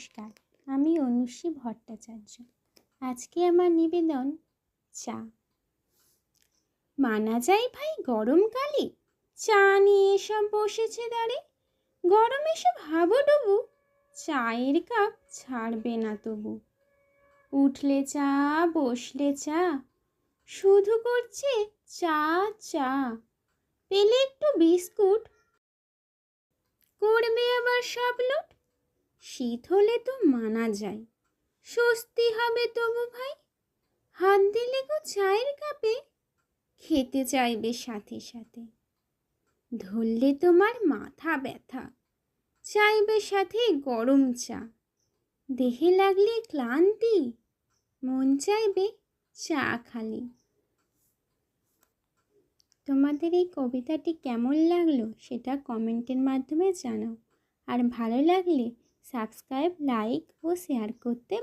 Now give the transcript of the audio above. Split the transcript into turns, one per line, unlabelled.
নমস্কার, আমি অনুশ্রী ভট্টাচার্য। আজকে আমার নিবেদন, চা। মানা যায় ভাই গরমকালে? চা নিয়ে এসব বসেছে দাঁড়ে গরম গরমে সব হাবুডুবু? চায়ের কাপ ছাড়বে না তবু। উঠলে চা, বসলে চা, শুধু করছে চা চা। পেলে একটু বিস্কুট। করবে আবার সব লোট? শীত হলে তো মানা যায়। স্বস্তি হবে তবু ভাই, হাত দিলে গো চায়ের কাপে, খেতে চাইবে সাথে সাথে। ধরলে তোমার মাথা ব্যথা, চাইবে সাথে গরম চা। দেহে লাগলে ক্লান্তি, মন চাইবে চা খালি। তোমাদের এই কবিতাটি কেমন লাগল সেটা কমেন্টের মাধ্যমে জানাও। আর ভালো লাগলে সাবস্ক্রাইব লাইক ও শেয়ার করতে